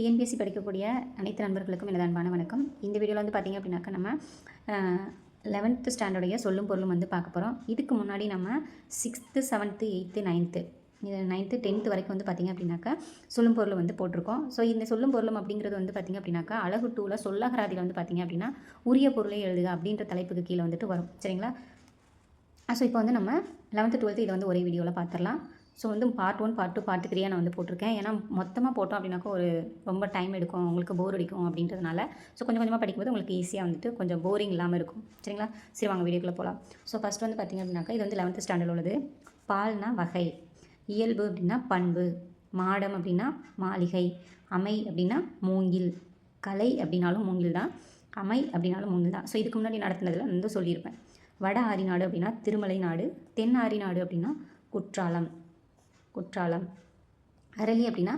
TNPSC படிக்கக்கூடிய அனைத்து நண்பர்களுக்கும் எனது அன்பான வணக்கம். இந்த வீடியோவில் வந்து பார்த்திங்க அப்படின்னாக்கா நம்ம லெவன்த்து ஸ்டாண்டர்டைய சொல்லும் பொருளும் வந்து பார்க்க போகிறோம் இதுக்கு முன்னாடி நம்ம சிக்ஸ்த்து செவன்த்து எயித்து நைன்த்து இது நைன்த்து டென்த்து வரைக்கும் வந்து பார்த்திங்க அப்படின்னாக்கா சொல்லும் பொருள் வந்து போட்டிருக்கோம். ஸோ இந்த சொல்லும் பொருளும் அப்படிங்கிறது வந்து பார்த்திங்க அப்படின்னாக்கா அழகு டூவில் சொல்லகராதியில் வந்து பார்த்திங்க அப்படின்னா உரிய பொருளை எழுதுக அப்படின்ற தலைப்புக்கு கீழே வந்துட்டு வரும். சரிங்களா? ஸோ இப்போ வந்து நம்ம லெவன்த்து டுவெல்த்து இதை வந்து ஒரே வீடியோவில் பார்த்துடலாம் ஸோ வந்து part one part two part த்ரீயாக நான் வந்து போட்டிருக்கேன். ஏன்னா மொத்தமாக போட்டோம் அப்படின்னாக்கா ஒரு ரொம்ப டைம் எடுக்கும். உங்களுக்கு போர் அடிக்கும் அப்படின்றதுனால. ஸோ கொஞ்சம் கொஞ்சமாக படிக்கும்போது உங்களுக்கு ஈஸியாக வந்துட்டு கொஞ்சம் போரிங் இல்லாமல் இருக்கும். சரிங்களா? சரி வாங்க வீடியோக்குள்ளே போகலாம் ஸோ ஃபஸ்ட் வந்து பார்த்திங்க அப்படின்னாக்கா இது வந்து லெவன்த்து ஸ்டாண்டர்ட் உள்ளது. பால்னா வகை. இயல்பு அப்படின்னா பண்பு. மாடம் அப்படின்னா மாளிகை. அமை அப்படின்னா மூங்கில். கலை அப்படின்னாலும் மூங்கில் தான். அமை அப்படின்னாலும் மூங்கில் தான். ஸோ இதுக்கு முன்னாடி நடத்துனதில் நான் வந்து சொல்லியிருப்பேன். வட ஆரி நாடு அப்படின்னா திருமலை நாடு. தென் ஆரி நாடு அப்படின்னா குற்றாலம். குற்றாலம். அரளி அப்படின்னா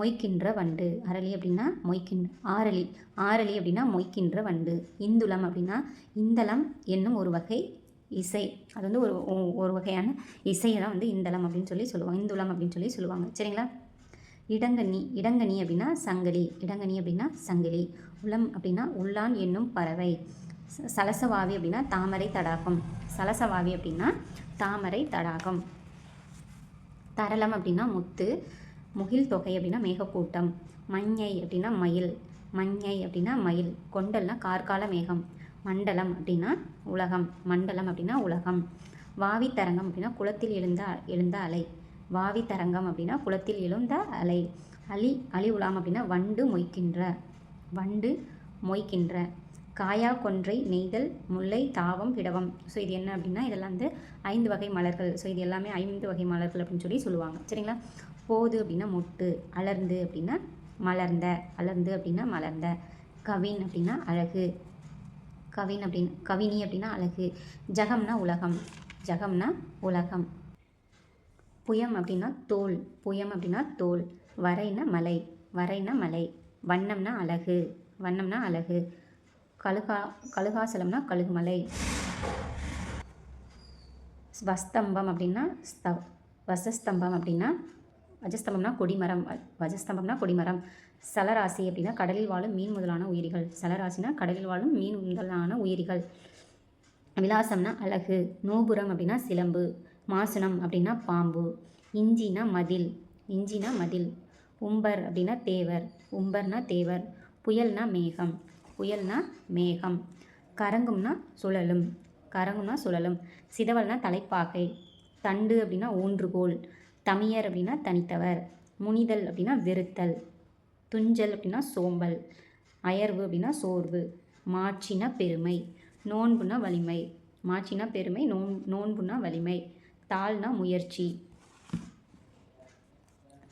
மொய்க்கின்ற வண்டு. அரளி அப்படின்னா மொய்க்கின் ஆரளி. ஆரளி அப்படின்னா மொய்க்கின்ற வண்டு. இந்துளம் அப்படின்னா இந்தளம் என்னும் ஒரு வகை இசை. அது வந்து ஒரு ஒரு வகையான இசையை தான் வந்து இந்தளம் அப்படின்னு சொல்லி சொல்லுவாங்க. இந்துளம் அப்படின்னு சொல்லி சொல்லுவாங்க. சரிங்களா? இடங்கனி. இடங்கனி அப்படின்னா சங்கிலி. இடங்கனி அப்படின்னா சங்கிலி. உளம் அப்படின்னா உள்ளான் என்னும் பறவை. சலசவாவி அப்படின்னா தாமரை தடாகம். சலசவாவி அப்படின்னா தாமரை தடாகம். தரளம் அப்படின்னா முத்து முகில் தொகை அப்படின்னா மேகக்கூட்டம் மஞ்சை அப்படின்னா மயில் மஞ்சை அப்படின்னா மயில் கொண்டல்னா கார்கால மேகம் மண்டலம் அப்படின்னா உலகம் மண்டலம் அப்படின்னா உலகம் வாவி தரங்கம் அப்படின்னா குளத்தில் எழுந்த எழுந்த அலை வாவி தரங்கம் அப்படின்னா குளத்தில் எழுந்த அலை அலி அலி உலாம் அப்படின்னா வண்டு மொய்க்கின்ற வண்டு மொய்க்கின்ற. காயா கொன்றை நெய்தல் முல்லை தாவம் பிடவம். ஸோ இது என்ன அப்படின்னா இதெல்லாம் வந்து ஐந்து வகை மலர்கள். ஸோ இது எல்லாமே ஐந்து வகை மலர்கள் அப்படின்னு சொல்லி சொல்லுவாங்க. சரிங்களா? போது அப்படின்னா மொட்டு அலர்ந்து அப்படின்னா மலர்ந்த அலர்ந்து அப்படின்னா மலர்ந்த. கவின் அப்படின்னா அழகு. கவின் அப்படின் கவினி அப்படின்னா அழகு. ஜகம்னா உலகம். ஜகம்னா உலகம். புயம் அப்படின்னா தோல். புயம் அப்படின்னா தோல். வரைனா மலை. வரைனா மலை. வண்ணம்னா அழகு. வண்ணம்னா அழகு. கழுகா கழுகாசலம்னா கழுகுமலை. வஸ்தம்பம் அப்படின்னா ஸ்த வசஸ்தம்பம் அப்படின்னா வஜஸ்தம்பம்னா கொடிமரம் வஜஸ்தம்பம்னா கொடிமரம். சலராசி அப்படின்னா கடலில் வாழும் மீன் முதலான உயிரிகள். சலராசினா கடலில் வாழும் மீன் முதலான உயிரிகள். விலாசம்னா அழகு. நோபுரம் அப்படின்னா சிலம்பு. மாசனம் அப்படின்னா பாம்பு. இஞ்சினா மதில். இஞ்சினா மதில். உம்பர் அப்படின்னா தேவர். உம்பர்னா தேவர். புயல்னா மேகம். புயல்னா மேகம். கரங்கும்னா சுழலும். கரங்கும்னா சுழலும். சிதவல்னா தலைப்பாகை. தண்டு அப்படின்னா ஊன்றுகோல். தமியர் அப்படின்னா தனித்தவர். முனிதல் அப்படின்னா வெறுத்தல் துஞ்சல் அப்படின்னா சோம்பல். அயர்வு அப்படின்னா சோர்வு. மாட்சினா பெருமை. நோன்புனா வலிமை. மாட்சினா பெருமை நோன் நோன்புனா வலிமை. தாள்னா முயற்சி.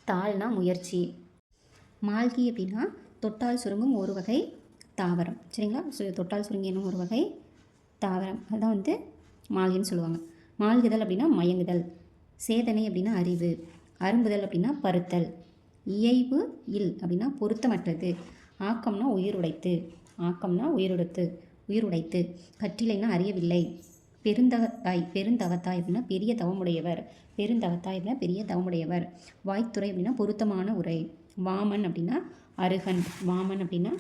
தாள்னா முயற்சி. மால்கி அப்படின்னா தொட்டால் சுருங்கும் ஒரு வகை தாவரம். சரிங்களா? சு தொட்டால் சுருங்கினும் ஒரு வகை தாவரம். அதுதான் வந்து மால்கின்னு சொல்லுவாங்க. மால்குதல் அப்படின்னா மயங்குதல். சேதனை அப்படின்னா அறிவு. அரும்புதல் அப்படின்னா பருத்தல். இயைவு இல் அப்படின்னா பொருத்தமற்றது. ஆக்கம்னா உயிருடைத்து. ஆக்கம்னா உயிர் உடைத்து கற்றிலைனா அறியவில்லை. பெருந்தவத்தாய் பெருந்தவத்தாய் அப்படின்னா பெரிய தவமுடையவர். பெருந்தவத்தாய் அப்படின்னா பெரிய தவமுடையவர். வாய்த்துறை அப்படின்னா பொருத்தமான உரை. வாமன் அப்படின்னா அருகன். வாமன் அப்படின்னா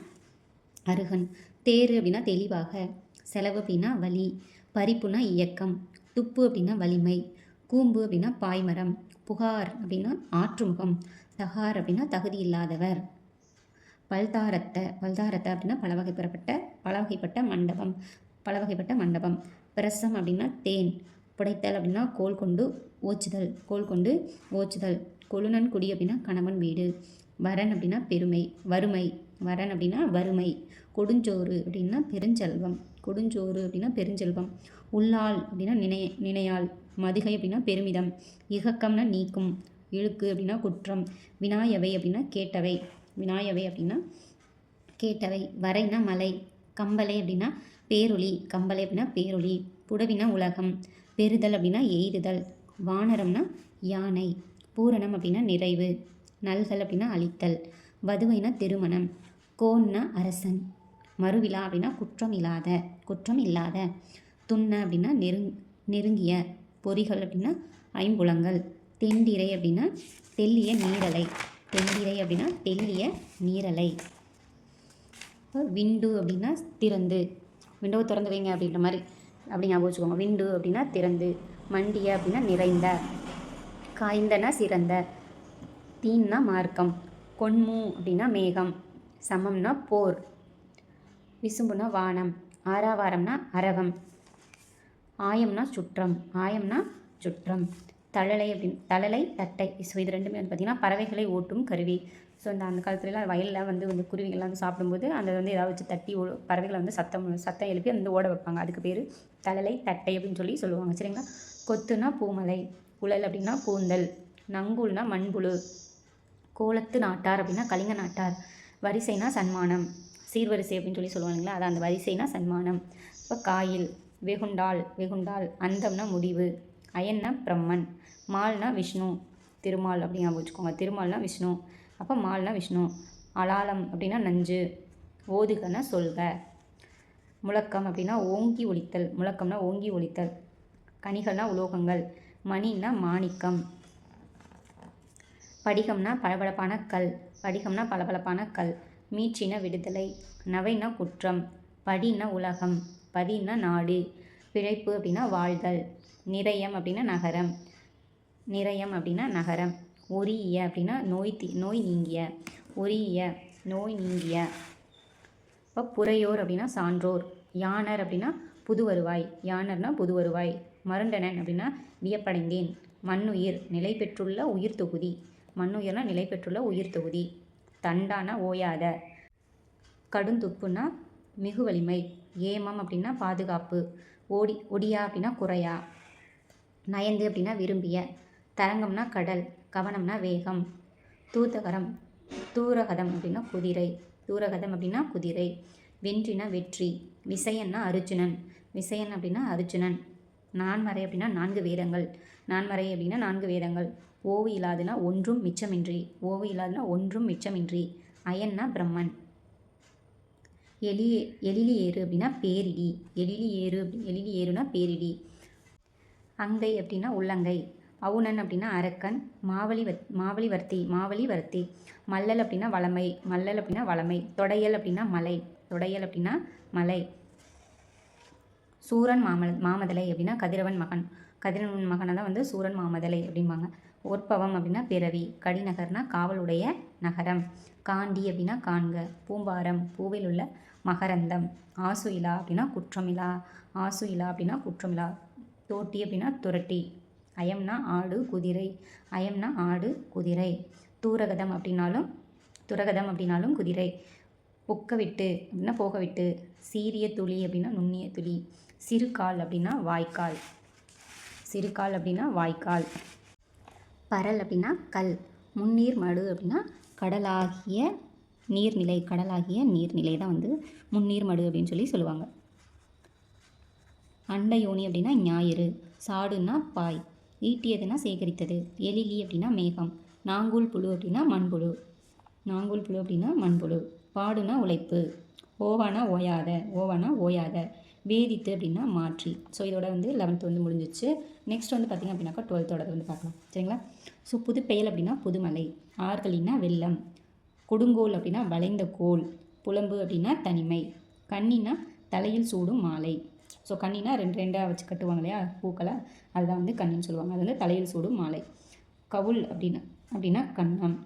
அருகன். தேர் அப்படின்னா தெளிவாக செலவு அப்படின்னா வலி பறிப்புனா இயக்கம் துப்பு அப்படின்னா வலிமை கூம்பு அப்படின்னா பாய்மரம் புகார் அப்படின்னா ஆற்றுமுகம் தகார் அப்படின்னா தகுதி இல்லாதவர். பல்தாரத்த பல்தாரத்த அப்படின்னா பல வகைப்பெறப்பட்ட பல வகைப்பட்ட மண்டபம் பல வகைப்பட்ட மண்டபம். பிரசம் அப்படின்னா தேன் புடைத்தல் அப்படின்னா கோல் கொண்டு ஓச்சுதல் கோல் கொண்டு ஓச்சுதல். கொழுநன் குடி அப்படின்னா கணவன் வீடு. வரன் அப்படின்னா பெருமை வறுமை வரன் அப்படின்னா வறுமை கொடுஞ்சோறு அப்படின்னா பெருஞ்செல்வம் கொடுஞ்சோறு அப்படின்னா பெருஞ்செல்வம் உள்ளால் அப்படின்னா நினை நினையாள் மதுகை அப்படின்னா பெருமிதம் இகக்கம்னா நீக்கும் இழுக்கு அப்படின்னா குற்றம் வினாயவை அப்படின்னா கேட்டவை வினாயவை அப்படின்னா கேட்டவை வரைனா மலை கம்பலை அப்படின்னா பேரொளி கம்பளை அப்படின்னா பேரொளி புடவினா உலகம் பெறுதல் அப்படின்னா எய்துதல் வானரம்னா யானை பூரணம் அப்படின்னா நிறைவு நல்கல் அப்படின்னா அழித்தல் வதுவைனா திருமணம் கோன்னா அரசன். மறுவிழா அப்படின்னா குற்றம் இல்லாத குற்றம் இல்லாத. துண்ண அப்படின்னா நெருங் நெருங்கிய. பொறிகள் அப்படின்னா ஐம்புலங்கள். தெண்டிரை அப்படின்னா தெல்லிய நீரலை. தெண்டிரை அப்படின்னா தெல்லிய நீரலை. இப்போ விண்டு அப்படின்னா திறந்து. விண்டோவை திறந்து வைங்க அப்படின்ற மாதிரி அப்படி ஞாபகம் வச்சுக்கோங்க. விண்டு அப்படின்னா திறந்து. மண்டிய அப்படின்னா நிறைந்த. காய்ந்தனா சிறந்த. தீன்னா மார்க்கம். கொன்மு அப்படின்னா மேகம். சமம்னா போர். விசும்புனா வானம். ஆறாவாரம்னா அரவம் ஆயம்னா சுற்றம். ஆயம்னா சுற்றம். தழலை அப்படின்னு தழலை தட்டை. ஸோ இது ரெண்டுமே வந்து பார்த்திங்கன்னா பறவைகளை ஓட்டும் கருவி. ஸோ இந்த அந்த காலத்துலலாம் வயலில் வந்து வந்து குருவிகள்லாம் வந்து சாப்பிடும்போது அந்த வந்து ஏதாவது வச்சு தட்டி ஓ பறவைகளை வந்து சத்தம் சத்தம் எழுப்பி அந்த ஓட வைப்பாங்க. அதுக்கு பேர் தழலை தட்டை அப்படின்னு சொல்லி சொல்லுவாங்க. சரிங்களா? கொத்துனா பூமலை உழல் அப்படின்னா கூந்தல் நங்கூல்னா மண்புழு கோலத்து நாட்டார் அப்படின்னா கலிங்க நாட்டார். வரிசைனா சன்மானம். சீர்வரிசை அப்படின்னு சொல்லி சொல்லுவாங்களா அது அந்த வரிசைனா சன்மானம். இப்போ காயில் வெகுண்டாள் வெகுண்டாள் அந்தம்னா முடிவு. அயன்னா பிரம்மன் மால்னா விஷ்ணு திருமால் அப்படி ஞாபகம் வச்சுக்கோங்க. திருமால்னா விஷ்ணு அப்போ மால்னா விஷ்ணு. அலாலம் அப்படின்னா நஞ்சு ஓதுகன்னா சொல்க முழக்கம் அப்படின்னா ஓங்கி ஒழித்தல் முழக்கம்னா ஓங்கி ஒழித்தல் கனிகள்னா உலோகங்கள். மணின்னா மாணிக்கம். படிகம்னா பளபளப்பான கல். படிகம்னா பளபளப்பான கல். மீட்சின விடுதலை. நவைனா குற்றம். படின்னா உலகம். பதினா நாடு. பிழைப்பு அப்படின்னா வாழ்தல். நிறையம் அப்படின்னா நகரம். நிறையம் அப்படின்னா நகரம். ஒரிய அப்படின்னா நோய் தி நோய் நீங்கிய. ஒரிய நோய் நீங்கிய. இப்போ புறையோர் அப்படின்னா சான்றோர். யானர் அப்படின்னா புது வருவாய். யானர்னா புது வருவாய். மருண்டனன் அப்படின்னா வியப்படைந்தேன். மண்ணுயிர். நிலை பெற்றுள்ள உயிர் தொகுதி மண்ணுயிர்னா நிலை பெற்றுள்ள உயிர் தொகுதி. தண்டானா ஓயாத. கடுந்துப்புனா மிகு வலிமை ஏமம் அப்படின்னா பாதுகாப்பு. ஓடி ஒடியா அப்படின்னா குறையா. நயந்து அப்படின்னா விரும்பிய. தரங்கம்னா கடல் கவனம்னா வேகம். தூதகரம் தூரகதம் அப்படின்னா குதிரை. தூரகதம் அப்படின்னா குதிரை. வென்றினா வெற்றி. விசயன்னா அர்ஜுனன் விசயன் அப்படின்னா அர்ஜுனன் நான்மறை அப்படின்னா நான்கு வேதங்கள் நான்மறை அப்படின்னா நான்கு வேதங்கள். ஓவு இல்லாதுனா ஒன்றும் மிச்சமின்றி. ஓவு இல்லாதுனா ஒன்றும் மிச்சமின்றி. அயன்னா பிரம்மன். எலி எழிலி ஏறு அப்படின்னா பேரிடி. எழிலி ஏறு அப்படி எழிலி ஏறுனா பேரிடி. அங்கை அப்படின்னா உள்ளங்கை. அவுணன் அப்படின்னா அரக்கன். மாவலி வத் மாவழி வர்த்தி மாவழி வர்த்தி. மல்லல் அப்படின்னா வளமை. மல்லல் அப்படின்னா வளமை. தொடையல் அப்படின்னா மலை. தொடையல் அப்படின்னா மலை. சூரன் மாமல் மாமதலை அப்படின்னா கதிரவன் மகன். கதிரவன் மகனை தான் வந்து சூரன் மாமதலை அப்படிம்பாங்க. ஒற்பவம் அப்படின்னா பிறவி கடிநகர்னா காவலுடைய நகரம். காண்டி அப்படின்னா காண்க பூம்பாரம் பூவில் உள்ள மகரந்தம். ஆசுயிலா அப்படின்னா குற்றமிலா ஆசுயிலா அப்படின்னா குற்றமிலா. தோட்டி அப்படின்னா துரட்டி. அயம்னா ஆடு குதிரை. அயம்னா ஆடு குதிரை. தூரகதம் அப்படின்னாலும் துரகதம் அப்படின்னாலும் குதிரை. ஒக்க விட்டு அப்படின்னா போக விட்டு சீரிய துளி அப்படின்னா நுண்ணிய துளி. சிறுகால் அப்படின்னா வாய்க்கால். சிறுகால் அப்படின்னா வாய்க்கால். பரல் அப்படின்னா கல். முன்னீர் மடு அப்படின்னா கடலாகிய நீர்நிலை கடலாகிய நீர்நிலை தான் வந்து முன்னீர் மடு அப்படின்னு சொல்லி சொல்லுவாங்க. அண்டயோனி அப்படின்னா ஞாயிறு சாடுன்னா பாய் ஈட்டியதுன்னா சேகரித்தது எலிலி அப்படின்னா மேகம் நாங்கூல் புழு அப்படின்னா மண்புழு நாங்கூல் புழு அப்படின்னா மண்புழு பாடுனா உழைப்பு ஓவானா ஓயாத ஓவானா ஓயாத வேதித்து அப்படின்னா மாற்றி. ஸோ இதோட வந்து லெவன்த் வந்து முடிஞ்சிச்சு. நெக்ஸ்ட் வந்து பார்த்திங்க அப்படின்னாக்கா டுவெல்த்தோட வந்து பார்க்கலாம். சரிங்களா? ஸோ புதுப்பெயல் அப்படின்னா புதுமலை. ஆறுகளின்னா வெள்ளம். கொடுங்கோல் அப்படின்னா வளைந்த கோல். புலம்பு அப்படின்னா தனிமை. கண்ணினா தலையில் சூடும் மாலை. ஸோ கண்ணினா ரெண்டு ரெண்டாக வச்சு கட்டுவாங்க இல்லையா? பூக்களை. அதுதான் வந்து கண்ணின்னு சொல்லுவாங்க. அது வந்து தலையில் சூடும் மாலை. கவுல் அப்படின்னா அப்படின்னா கண்ணம்.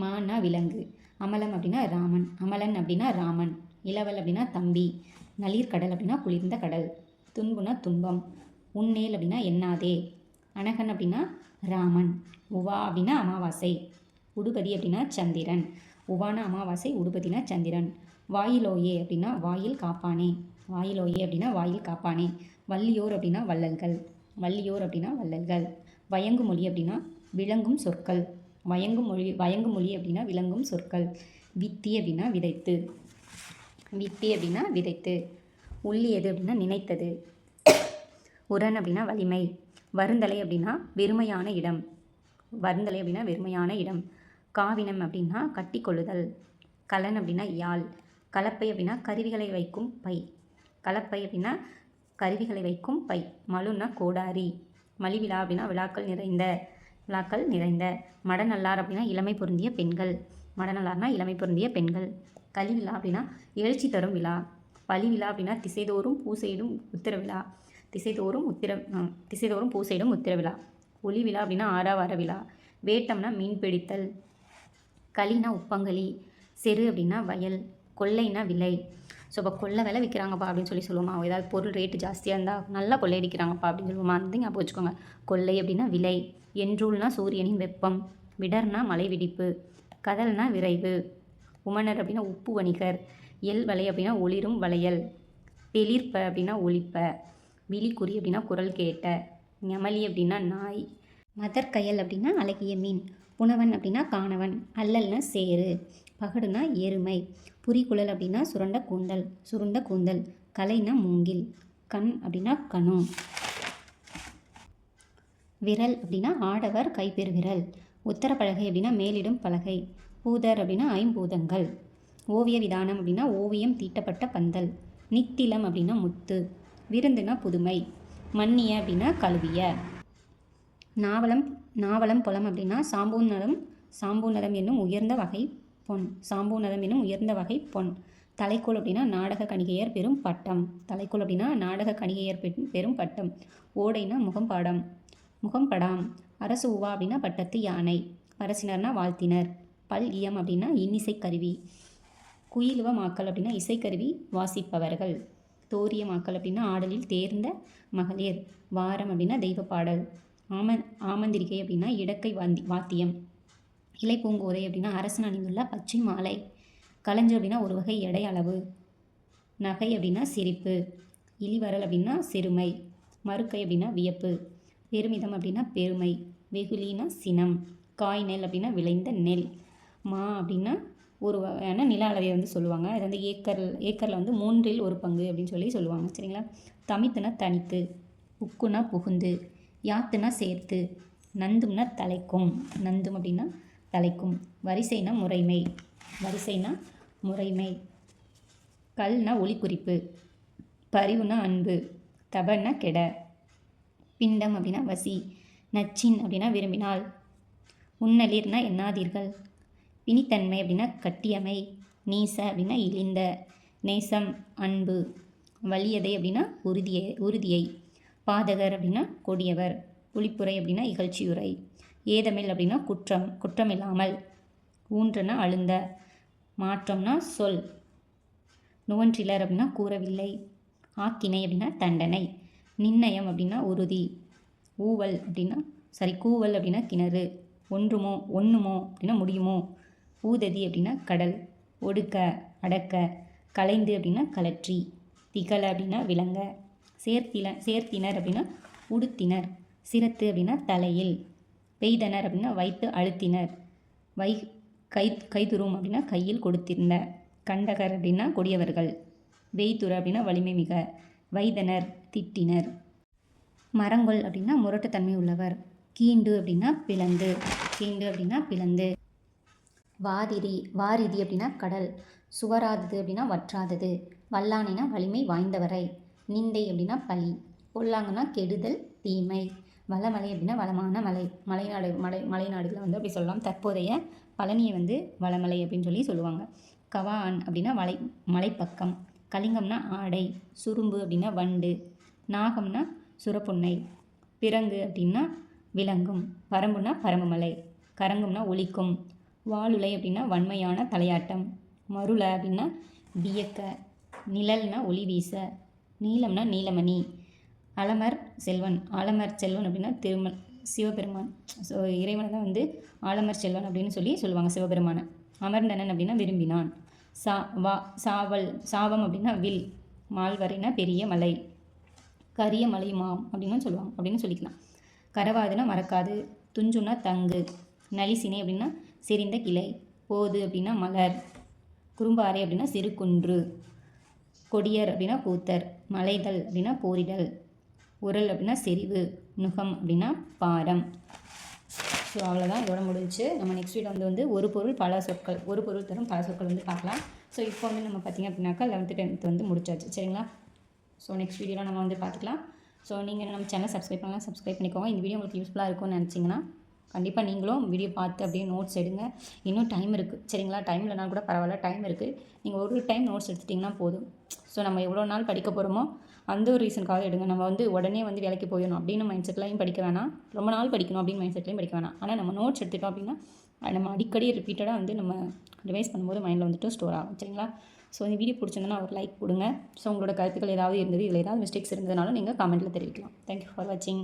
மானா விலங்கு. அமலம் அப்படின்னா ராமன். அமலன் அப்படின்னா ராமன். இளவல் அப்படின்னா தம்பி. நளிர்கடல் அப்படின்னா குளிர்ந்த கடல். துன்புனா துன்பம். உன்னேல் அப்படின்னா எண்ணாதே. அனகன் அப்படின்னா ராமன். உவா அப்படின்னா அமாவாசை. உடுபதி அப்படின்னா சந்திரன். உவான அமாவாசை உடுபதினா சந்திரன். வாயிலோயே அப்படின்னா வாயில் காப்பானே. வாயிலோயே அப்படின்னா வாயில் காப்பானே. வள்ளியோர் அப்படின்னா வள்ளல்கள். வள்ளியோர் அப்படின்னா வள்ளல்கள். வயங்கு மொழி அப்படின்னா விளங்கும் சொற்கள். வயங்கும் மொழி வயங்கு மொழி அப்படின்னா விளங்கும் சொற்கள். வித்தி அப்படின்னா விதைத்து. வித்தி அப்படின்னா விதைத்து உள்ளியது அப்படின்னா நினைத்தது. உரன் அப்படின்னா வலிமை. வருந்தலை அப்படின்னா வெறுமையான இடம். வருந்தலை அப்படின்னா வெறுமையான இடம். காவினம் அப்படின்னா கட்டிக்கொள்ளுதல். கலன் அப்படின்னா யாழ். கலப்பை அப்படின்னா கருவிகளை வைக்கும் பை. கலப்பை அப்படின்னா கருவிகளை வைக்கும் பை. மலுன்னா கோடாரி. மலிவிழா அப்படின்னா விழாக்கள் நிறைந்த விழாக்கள் நிறைந்த. மடநல்லார் அப்படின்னா இளமை பொருந்திய பெண்கள். மடநல்லார்னா இளமை பொருந்திய பெண்கள். கலி விழா அப்படின்னா எழுச்சி தரும் விழா பலி விழா அப்படின்னா திசைதோறும் பூசையிடும் உத்திர விழா திசைதோறும் உத்திர திசைதோறும் பூசையிடும் உத்திர விழா ஒளி விழா அப்படின்னா ஆறாவார விழா வேட்டம்னா மீன் பிடித்தல். களினா உப்பங்களி. செரு அப்படின்னா வயல். கொள்ளைனா விலை. ஸோ இப்போ கொள்ளை விலை விற்கிறாங்கப்பா அப்படின்னு சொல்லி சொல்லுவோமா? ஏதாவது பொருள் ரேட்டு ஜாஸ்தியாக இருந்தால் நல்லா கொள்ளையடிக்கிறாங்கப்பா அப்படின்னு சொல்லுவோமா? அந்த ஞாபகம் வச்சுக்கோங்க. கொள்ளை அப்படின்னா விலை. என்றூல்னா சூரியனின் வெப்பம். விடர்னா மலை வெடிப்பு. கதல்னா விரைவு. உமனர் அப்படின்னா உப்பு வணிகர் எல் வலை அப்படின்னா ஒளிரும் வளையல் தெளிர்ப்ப அப்படின்னா ஒளிப்ப விழிக்குறி அப்படின்னா குரல் கேட்ட ஞமலி அப்படின்னா நாய் மதற்கயல் அப்படின்னா அழகிய மீன் புனவன் அப்படின்னா காணவன் அல்லல்னா சேரு பகடுனா எருமை புரிகுழல் அப்படின்னா சுரண்ட கூந்தல் சுருண்ட கூந்தல் கலைனா மூங்கில் கண் அப்படின்னா கணு. விரல் அப்படின்னா ஆடவர் கைப்பெருவிரல் உத்தரப்பலகை அப்படின்னா மேலிடும் பலகை பூதர் அப்படின்னா ஐம்பூதங்கள். ஓவிய விதானம் அப்படின்னா ஓவியம் தீட்டப்பட்ட பந்தல். நித்திலம் அப்படின்னா முத்து. விருந்துனா புதுமை. மன்னிய அப்படின்னா கழுவிய. நாவலம் நாவலம் புலம் அப்படின்னா சாம்பூநரம் சாம்பூநரம் என்னும் உயர்ந்த வகை பொன். சாம்பூநரம் என்னும் உயர்ந்த வகை பொன். தலைக்கோல் அப்படின்னா நாடக கணிகையர் பெரும் பட்டம். தலைக்கோல் அப்படின்னா நாடக கணிகையர் பெ- பெரும் பட்டம். ஓடைனா முகம்பாடம் முகம்படாம் அரசு உவா அப்படின்னா பட்டத்து யானை. அரசினர்னா வாழ்த்தினர். பல் இயம் அப்படின்னா இன்னிசை கருவி குயிலுவ மாக்கள் அப்படின்னா இசைக்கருவி வாசிப்பவர்கள். தோரிய மாக்கள் அப்படின்னா ஆடலில் தேர்ந்த மகளிர். வாரம் அப்படின்னா தெய்வ பாடல் ஆம ஆமந்திரிகை அப்படின்னா இடக்கை வாந்தி வாத்தியம். இலை பூங்கோதை அப்படின்னா அரசன் அணிந்துள்ள பச்சை மாலை. கலைஞ்சு அப்படின்னா ஒரு வகை எடை அளவு. நகை அப்படின்னா சிரிப்பு. இழிவரல் அப்படின்னா சிறுமை. மறுக்கை அப்படின்னா வியப்பு. பெருமிதம் அப்படின்னா பெருமை. வெகுளினா சினம். காய் நெல் அப்படின்னா விளைந்த நெல். மா அப்படின்னா ஒரு வகையான நில அளவை வந்து சொல்லுவாங்க. இது வந்து ஏக்கர் ஏக்கரில் வந்து மூன்றில் ஒரு பங்கு அப்படின்னு சொல்லி சொல்லுவாங்க. சரிங்களா? தமித்துனா தனித்து உக்குனா புகுந்து யாத்துனா சேர்த்து நந்தும்னா தலைக்கும். நந்தும் அப்படின்னா தலைக்கும். வரிசைனா முறைமை. வரிசைனா முறைமை. கல்னா ஒளிக்குறிப்பு பரிவுனா அன்பு. தபன்னா கெட. பிண்டம் அப்படின்னா வசி. நச்சின் அப்படின்னா விரும்பினால். உன்னலிர்னா எண்ணாதீர்கள். பிணித்தன்மை அப்படின்னா கட்டியமை நீச அப்படின்னா இழிந்த நேசம் அன்பு வலியதை அப்படின்னா உறுதியை உறுதியை பாதகர் அப்படின்னா கொடியவர் புளிப்புரை அப்படின்னா இகழ்ச்சியுரை ஏதமில் அப்படின்னா குற்றம் குற்றமில்லாமல் ஊன்றனா அழுந்த மாற்றம்னா சொல் நுவன்றிலர் அப்படின்னா கூறவில்லை ஆக்கினை அப்படின்னா தண்டனை நிர்ணயம் அப்படின்னா உறுதி ஊவல் அப்படின்னா சாரி கூவல் அப்படின்னா கிணறு ஒன்றுமோ ஒன்றுமோ அப்படின்னா முடியுமோ ஊததி அப்படின்னா கடல் ஒடுக்க அடக்க கலைந்து அப்படின்னா கலற்றி திகழ அப்படின்னா விளங்க சேர்த்தில சேர்த்தினர் அப்படின்னா உடுத்தினர் சிரத்து அப்படின்னா தலையில் பெய்தனர் அப்படின்னா வைத்து அழுத்தினர் வை கை கைதுரும் அப்படின்னா கையில் கொடுத்திருந்த கண்டகர் அப்படின்னா கொடியவர்கள் வெய்துர அப்படின்னா வலிமை மிக வைதனர் திட்டினர். மரங்கொல் அப்படின்னா முரட்டுத்தன்மை உள்ளவர் கீண்டு அப்படின்னா பிளந்து கீண்டு அப்படின்னா பிளந்து வாதிரி வாரிதி அப்படின்னா கடல் சுவராதது அப்படின்னா வற்றாதது வல்லானைனா வலிமை வாய்ந்தவரை நிந்தை அப்படின்னா பழி பொல்லாங்கன்னா கெடுதல் தீமை வளமலை அப்படின்னா வளமான மலை மலைநாடு மலை மலைநாடுகளை வந்து அப்படி சொல்லலாம். தற்போதைய பழனியை வந்து வளமலை அப்படின்னு சொல்லி சொல்லுவாங்க. கவான் அப்படின்னா மலை மலைப்பக்கம் கலிங்கம்னா ஆடை சுரும்பு அப்படின்னா வண்டு நாகம்னா சுரப்புன்னை பிறங்கு அப்படின்னா விலங்கும் பரம்புனா பரம்புமலை கரங்கும்னா ஒலிக்கும் வாளுலை அப்படின்னா வன்மையான தலையாட்டம். மருளை அப்படின்னா வியக்க. நிழல்னா ஒளி வீச. நீலம்னா நீலமணி. அலமர் செல்வன். ஆலமர் செல்வன் அப்படின்னா திருமல் சிவபெருமான். ஸோ இறைவனை தான் வந்து ஆலமர் செல்வன் அப்படின்னு சொல்லி சொல்லுவாங்க சிவபெருமானை. அமர்ந்தனன் அப்படின்னா விரும்பினான். சா வா சாவல் சாவம் அப்படின்னா வில். மால்வரைனா பெரிய மலை. கரிய மலை மாம் அப்படின்னு சொல்லுவாங்க அப்படின்னு சொல்லிக்கலாம். கரவாதுன்னா மறக்காது. துஞ்சுன்னா தங்கு. நலிசினை அப்படின்னா செறிந்த கிளை. போது அப்படின்னா மலர். குறும்பாறை அப்படின்னா சிறு குன்று கொடியர் அப்படின்னா கூத்தர். மலைதல் அப்படின்னா போரிடல். உரல் அப்படின்னா செறிவு. நுகம் அப்படின்னா பாரம். ஸோ அவ்வளோதான் இதோட முடிஞ்சுச்சு நம்ம நெக்ஸ்ட் வீடியோ வந்து வந்து ஒரு பொருள் பல சொற்கள். ஒரு பொருள் தரும் பல சொற்கள் வந்து பார்க்கலாம். ஸோ இப்போ வந்து நம்ம பார்த்திங்க அப்படின்னாக்கா லெவன்த்து டென்த்து வந்து முடிச்சாச்சு. சரிங்களா? ஸோ நெக்ஸ்ட் வீடியோவில் நம்ம வந்து பார்த்துக்கலாம். ஸோ நீங்கள் நம்ம சேனல் சப்ஸ்கிரைப் பண்ணலாம். சப்ஸ்கிரைப் பண்ணிக்கோங்க. இந்த வீடியோ உங்களுக்கு யூஸ்ஃபுல்லாக இருக்கும்னு நினச்சிங்கன்னா கண்டிப்பாக நீங்களும் வீடியோ பார்த்து அப்படியே நோட்ஸ் எடுங்க. இன்னும் டைம் இருக்குது சரிங்களா? டைம் இல்லைனாலும் கூட பரவாயில்ல. டைம் இருக்குது நீங்கள் ஒரு டைம் நோட்ஸ் எடுத்துட்டிங்கன்னா போதும். ஸோ நம்ம எவ்வளோ நாள் படிக்க போகிறோமோ அந்த ஒரு ரீசனுக்காக எடுங்க. நம்ம வந்து உடனே வந்து வேலைக்கு போயிடணும் அப்படின்னு மைண்ட் செட்லையும் படிக்க வேணாம். ரொம்ப நாள் படிக்கணும் அப்படின்னு மைண்ட் செட்லையும் படிக்க வேணாம். ஆனால் நம்ம நோட்ஸ் எடுத்துட்டோம் அப்படின்னா நம்ம அடிக்கடி ரிப்பீட்டடாக வந்து நம்ம ரிவைஸ் பண்ணும்போது மைண்டில் வந்துட்டு ஸ்டோர் ஆகும். சரிங்களா? ஸோ இந்த வீடியோ பிடிச்சிருந்தனா ஒரு லைக் கொடுங்க. ஸோ உங்களோட கருத்துக்கள் ஏதாவது இருந்தது இதில் ஏதாவது மிஸ்டேக்ஸ் இருந்ததுனாலும் நீங்கள் கமெண்ட்டில் தெரிவிக்கலாம். தேங்க்யூ ஃபார் வாட்சிங்